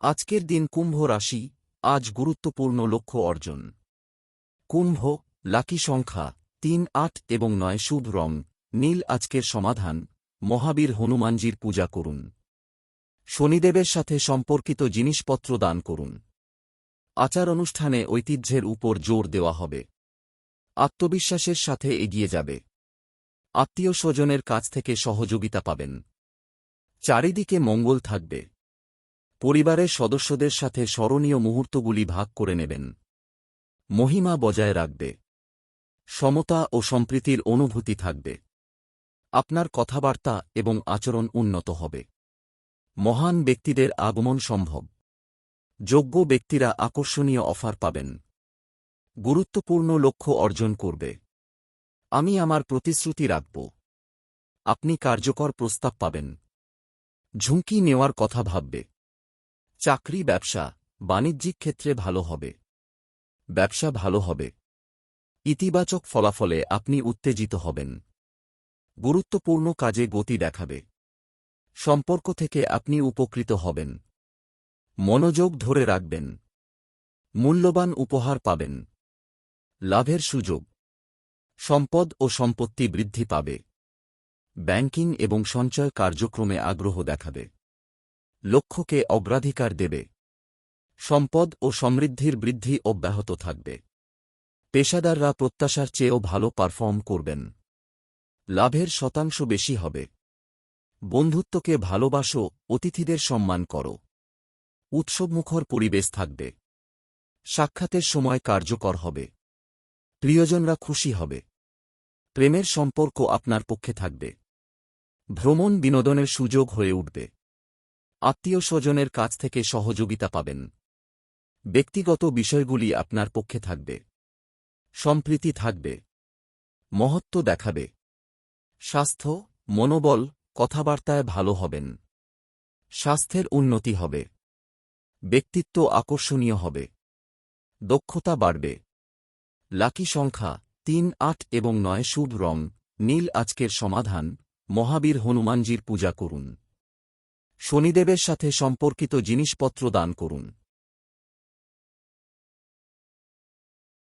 আজকের দিন কুম্ভ রাশি, আজ গুরুত্বপূর্ণ লক্ষ্য অর্জন। কুম্ভ, লাকি সংখ্যা, তিন, আট এবং নয় শুভ রং, নীল আজকের সমাধান, মহাবীর হনুমানজির পূজা করুন। শনিদেবের সাথে সম্পর্কিত জিনিসপত্র দান করুন। আচার অনুষ্ঠানে ঐতিহ্যের উপর জোর দেওয়া হবে। আত্মবিশ্বাসের সাথে এগিয়ে যাবে। আত্মীয় স্বজনের কাছ থেকে সহযোগিতা পাবেন। চারিদিকে মঙ্গল থাকবে। পরিবারের সদস্যদের সাথে স্মরণীয় মুহূর্তগুলি ভাগ করে নেবেন। মহিমা বজায় রাখবে। সমতা ও সম্প্রীতির অনুভূতি থাকবে। আপনার কথাবার্তা এবং আচরণ উন্নত হবে। মহান ব্যক্তিদের আগমন সম্ভব। যোগ্য ব্যক্তিরা আকর্ষণীয় অফার পাবেন। গুরুত্বপূর্ণ লক্ষ্য অর্জন করবে। আমি আমার প্রতিশ্রুতি রাখব। আপনি কার্যকর প্রস্তাব পাবেন। ঝুঁকি নেওয়ার কথা ভাববে। চাকরি, ব্যবসা, বাণিজ্যিক ক্ষেত্রে ভালো হবে। ব্যবসা ভালো হবে। ইতিবাচক ফলাফলে আপনি উত্তেজিত হবেন। গুরুত্বপূর্ণ কাজে গতি দেখাবে। সম্পর্ক থেকে আপনি উপকৃত হবেন। মনোযোগ ধরে রাখবেন। মূল্যবান উপহার পাবেন। লাভের সুযোগ। সম্পদ ও সম্পত্তি বৃদ্ধি পাবে। ব্যাংকিং এবং সঞ্চয় কার্যক্রমে আগ্রহ দেখাবে। লক্ষ্যকে অগ্রাধিকার দেবে। সম্পদ ও সমৃদ্ধির বৃদ্ধি অব্যাহত থাকবে। পেশাদাররা প্রত্যাশার চেয়েও ভালো পারফর্ম করবেন। লাভের শতাংশ বেশি হবে। বন্ধুত্বকে ভালোবাসো, অতিথিদের সম্মান করো। উৎসবমুখর পরিবেশ থাকবে। সাক্ষাতের সময় কার্যকর হবে। প্রিয়জনরা খুশি হবে। প্রেমের সম্পর্ক আপনার পক্ষে থাকবে। ভ্রমণ বিনোদনের সুযোগ হয়ে উঠবে। আত্মীয় স্বজনের কাছ থেকে সহযোগিতা পাবেন। ব্যক্তিগত বিষয়গুলি আপনার পক্ষে থাকবে। সম্প্রীতি থাকবে। মহত্ব দেখাবে। স্বাস্থ্য, মনোবল, কথাবার্তায় ভালো হবেন। স্বাস্থ্যের উন্নতি হবে। ব্যক্তিত্ব আকর্ষণীয় হবে। দক্ষতা বাড়বে। লাকি সংখ্যা তিন, আট এবং নয় শুভ রং। নীল আজকের সমাধান। মহাবীর হনুমানজির পূজা করুন। শনিদেবের সাথে সম্পর্কিত জিনিসপত্র দান করুন।